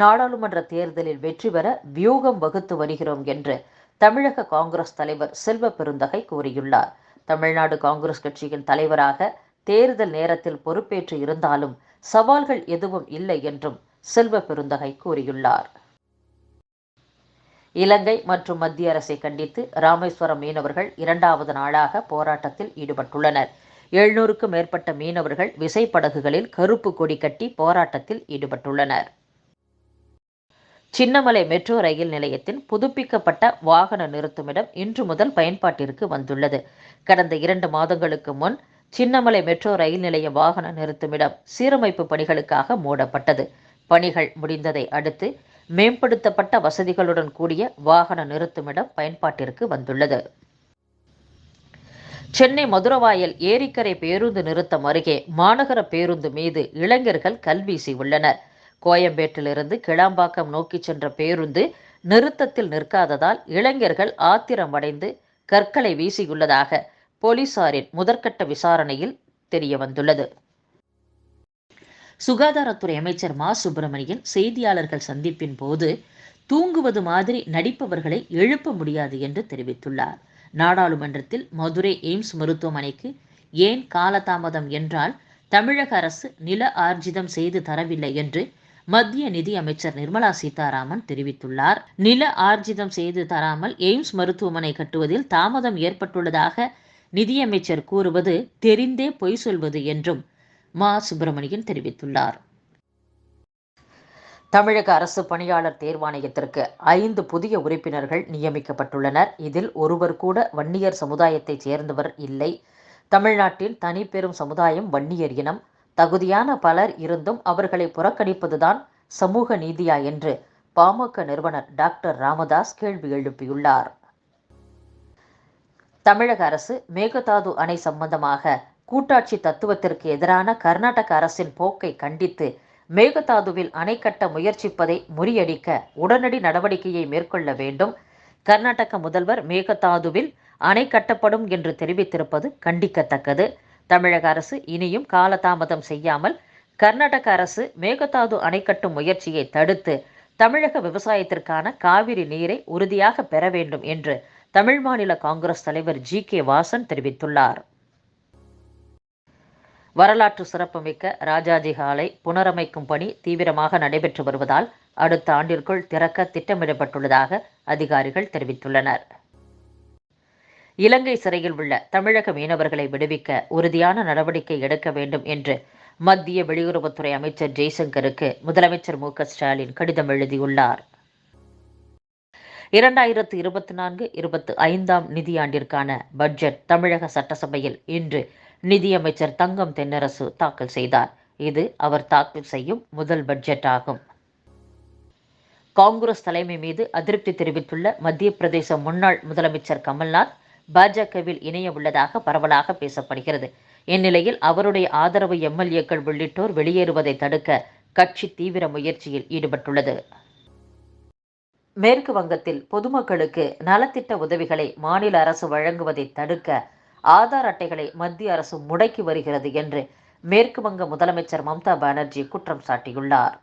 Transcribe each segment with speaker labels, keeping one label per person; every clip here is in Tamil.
Speaker 1: நாடாளுமன்ற தேர்தலில் வெற்றி பெற வியூகம் வகுத்து வருகிறோம் என்று தமிழக காங்கிரஸ் தலைவர் செல்வ பெருந்தகை கூறியுள்ளார். தமிழ்நாடு காங்கிரஸ் கட்சியின் தலைவராக தேர்தல் நேரத்தில் பொறுப்பேற்று இருந்தாலும் சவால்கள் எதுவும் இல்லை என்றும் செல்வ பெருந்தகை கூறியுள்ளார். இலங்கை மற்றும் மத்திய அரசை கண்டித்து ராமேஸ்வரம் மீனவர்கள் இரண்டாவது நாளாக போராட்டத்தில் ஈடுபட்டுள்ளனர். எழுநூறுக்கும் மேற்பட்ட மீனவர்கள் விசைப்படகுகளில் கருப்பு கொடி கட்டி போராட்டத்தில் ஈடுபட்டுள்ளனர். சின்னமலை மெட்ரோ ரயில் நிலையத்தின் புதுப்பிக்கப்பட்ட வாகன நிறுத்துமிடம் இன்று முதல் பயன்பாட்டிற்கு வந்துள்ளது. கடந்த இரண்டு மாதங்களுக்கு முன் சின்னமலை மெட்ரோ ரயில் நிலைய வாகன நிறுத்துமிடம் சீரமைப்பு பணிகளுக்காக மூடப்பட்டது. பணிகள் முடிந்ததை அடுத்து மேம்படுத்தப்பட்ட வசதிகளுடன் கூடிய வாகன நிறுத்துமிடம் பயன்பாட்டிற்கு வந்துள்ளது. சென்னை மதுரவாயல் ஏரிக்கரை பேருந்து நிறுத்தம் அருகே மாநகர பேருந்து மீது இளைஞர்கள் கல்வீசி உள்ளனர். கோயம்பேட்டிலிருந்து கிளாம்பாக்கம் நோக்கி சென்ற பேருந்து நிறுத்தத்தில் நிற்காததால் இளைஞர்கள் ஆத்திரமடைந்து கற்களை வீசியுள்ளதாக போலீசாரின் முதற்கட்ட விசாரணையில் தெரியவந்துள்ளது. சுகாதாரத்துறை அமைச்சர் மா. சுப்பிரமணியன் செய்தியாளர்கள் சந்திப்பின் போது தூங்குவது மாதிரி நடிப்பவர்களை எழுப்ப முடியாது என்று தெரிவித்துள்ளார். நாடாளுமன்றத்தில் மதுரை எய்ம்ஸ் மருத்துவமனைக்கு ஏன் காலதாமதம் என்றால் தமிழக அரசு நில ஆர்ஜிதம் செய்து தரவில்லை என்று மத்திய நிதி அமைச்சர் நிர்மலா சீதாராமன் தெரிவித்துள்ளார். நில ஆர்ஜிதம் செய்து தராமல் எய்ம்ஸ் மருத்துவமனை கட்டுவதில் தாமதம் ஏற்பட்டுள்ளதாக நிதியமைச்சர் கூறுவது தெரிந்தே பொய் சொல்வது என்றும் மா. சுப்பிரமணியன் தெரிவித்துள்ளார். தமிழக அரசு பணியாளர் தேர்வாணையத்திற்கு ஐந்து புதிய உறுப்பினர்கள் நியமிக்கப்பட்டுள்ளனர். இதில் ஒருவர் கூட வன்னியர் சமுதாயத்தைச் சேர்ந்தவர் இல்லை. தமிழ்நாட்டின் தனிப்பெரும் சமுதாயம் வன்னியர் இனம். தகுதியான பலர் இருந்தும் அவர்களை புறக்கணிப்பதுதான் சமூக நீதியா என்று பாமக நிறுவனர் டாக்டர் ராமதாஸ் கேள்வி எழுப்பியுள்ளார். தமிழக அரசு மேகதாது அணை சம்பந்தமாக கூட்டாட்சி தத்துவத்திற்கு எதிரான கர்நாடக அரசின் போக்கை கண்டித்து மேகதாதுவில் அணை கட்ட முயற்சிப்பதை முறியடிக்க உடனடி நடவடிக்கையை மேற்கொள்ள வேண்டும். கர்நாடக முதல்வர் மேகதாதுவில் அணை கட்டப்படும் என்று தெரிவித்திருப்பது கண்டிக்கத்தக்கது. தமிழக அரசு இனியும் காலதாமதம் செய்யாமல் கர்நாடக அரசு மேகதாது அணை கட்டும் முயற்சியை தடுத்து தமிழக விவசாயத்திற்கான காவிரி நீரை உறுதியாக பெற வேண்டும் என்று தமிழ் மாநில காங்கிரஸ் தலைவர் ஜி கே வாசன் தெரிவித்துள்ளார். வரலாற்று சிறப்புமிக்க ராஜாஜி ஹாலை புனரமைக்கும் பணி தீவிரமாக நடைபெற்று வருவதால் அடுத்த ஆண்டிற்குள் திறக்க திட்டமிடப்பட்டுள்ளதாக அதிகாரிகள் தெரிவித்துள்ளனர். இலங்கை சிறையில் உள்ள தமிழக மீனவர்களை விடுவிக்க உறுதியான நடவடிக்கை எடுக்க வேண்டும் என்று மத்திய வெளியுறவுத்துறை அமைச்சர் ஜெய்சங்கருக்கு முதலமைச்சர் மு ஸ்டாலின் கடிதம் எழுதியுள்ளார். இரண்டாயிரத்து இருபத்தி நான்கு இருபத்தி ஐந்தாம் நிதியாண்டிற்கான பட்ஜெட் தமிழக சட்டசபையில் இன்று நிதியமைச்சர் தங்கம் தென்னரசு தாக்கல் செய்தார். இது அவர் தாக்கல் செய்யும் முதல் பட்ஜெட் ஆகும் காங்கிரஸ் தலைமை மீது அதிருப்தி தெரிவித்துள்ள மத்திய பிரதேச முன்னாள் முதலமைச்சர் கமல்நாத் பாஜகவில் இணைய உள்ளதாக பரவலாக பேசப்படுகிறது. இந்நிலையில் அவருடைய ஆதரவு எம்எல்ஏக்கள் உள்ளிட்டோர் வெளியேறுவதை தடுக்க கட்சி தீவிர முயற்சியில் ஈடுபட்டுள்ளது. மேற்கு வங்கத்தில் பொதுமக்களுக்கு நலத்திட்ட உதவிகளை மாநில அரசு வழங்குவதை தடுக்க ஆதார் அட்டைகளை மத்திய அரசு முடக்கி வருகிறது என்று மேற்கு வங்க முதலமைச்சர் மம்தா பானர்ஜி குற்றம் சாட்டியுள்ளார்.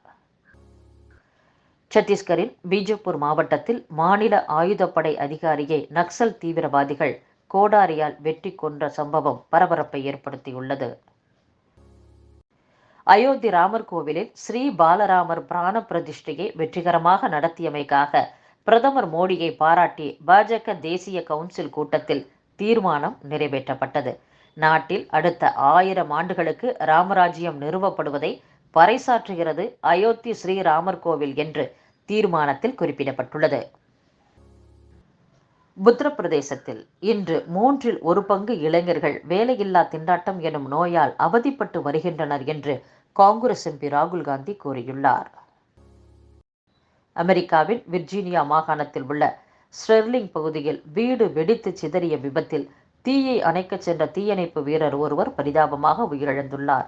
Speaker 1: சத்தீஸ்கரின் பீஜப்பூர் மாவட்டத்தில் மாநில ஆயுதப்படை அதிகாரியை நக்சல் தீவிரவாதிகள் கோடாரியால் வெட்டி கொன்ற சம்பவம் பரபரப்பை ஏற்படுத்தியுள்ளது. அயோத்தி ராமர் கோவிலில் ஸ்ரீ பாலராமர் பிராண பிரதிஷ்டையை வெற்றிகரமாக நடத்தியமைக்காக பிரதமர் மோடியை பாராட்டி பாஜக தேசிய கவுன்சில் கூட்டத்தில் தீர்மானம் நிறைவேற்றப்பட்டது. நாட்டில் அடுத்த ஆயிரம் ஆண்டுகளுக்கு ராமராஜ்யம் நிறுவப்படுவதை பறைசாற்றுகிறது அயோத்தி ஸ்ரீராமர் கோவில் என்று தீர்மானத்தில் குறிப்பிடப்பட்டுள்ளது. உத்தரப்பிரதேசத்தில் இன்று மூன்றில் ஒரு பங்கு இளைஞர்கள் வேலையில்லா திண்டாட்டம் எனும் நோயால் அவதிப்பட்டு வருகின்றனர் என்று காங்கிரஸ் எம்பி ராகுல் காந்தி கூறியுள்ளார். அமெரிக்காவின் விர்ஜீனியா மாகாணத்தில் உள்ள ஸ்டெர்லிங் பகுதியில் வீடு வெடித்து சிதறிய விபத்தில் தீயை அணைக்கச் சென்ற தீயணைப்பு வீரர் ஒருவர் பரிதாபமாக உயிரிழந்துள்ளார்.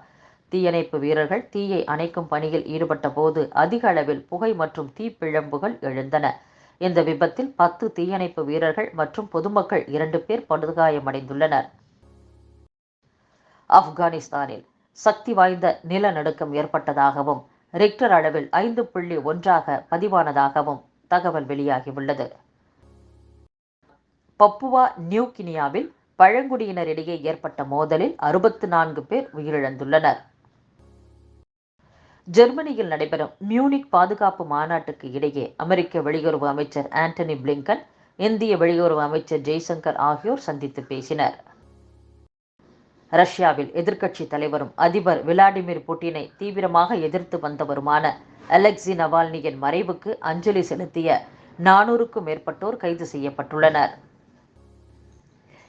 Speaker 1: தீயணைப்பு வீரர்கள் தீயை அணைக்கும் பணியில் ஈடுபட்ட போது அதிக அளவில் புகை மற்றும் தீப்பிழம்புகள் எழுந்தன. இந்த விபத்தில் பத்து தீயணைப்பு வீரர்கள் மற்றும் பொதுமக்கள் இரண்டு பேர் படுகாயமடைந்துள்ளனர். ஆப்கானிஸ்தானில் சக்தி வாய்ந்த நிலநடுக்கம் ஏற்பட்டதாகவும் ரிக்டர் அளவில் ஐந்து புள்ளி ஒன்றாக பதிவானதாகவும் தகவல் வெளியாகியுள்ளது. பப்புவா நியூ கினியாவில் பழங்குடியினரிடையே ஏற்பட்ட மோதலில் அறுபத்து நான்கு பேர் உயிரிழந்துள்ளனர். ஜெர்மனியில் நடைபெறும் மியூனிக் பாதுகாப்பு மாநாட்டுக்கு இடையே அமெரிக்க வெளியுறவு அமைச்சர் ஆண்டனி பிளிங்கன் இந்திய வெளியுறவு அமைச்சர் ஜெய்சங்கர் ஆகியோர் சந்தித்து பேசினர். ரஷ்யாவில் எதிர்க்கட்சி தலைவரும் அதிபர் விளாடிமிர் புட்டினை தீவிரமாக எதிர்த்து வந்தவருமான அலெக்சி நவால்னியின் மறைவுக்கு அஞ்சலி செலுத்திய நானூறுக்கும் மேற்பட்டோர் கைது செய்யப்பட்டுள்ளனர்.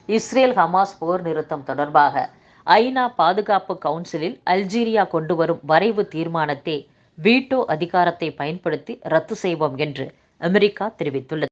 Speaker 1: இஸ்ரேல் ஹமாஸ் போர் நிறுத்தம் தொடர்பாக ஐநா பாதுகாப்பு கவுன்சிலில் அல்ஜீரியா கொண்டு வரும் வரைவு தீர்மானத்தை வீட்டோ அதிகாரத்தை பயன்படுத்தி ரத்து செய்வோம் என்று அமெரிக்கா தெரிவித்துள்ளது.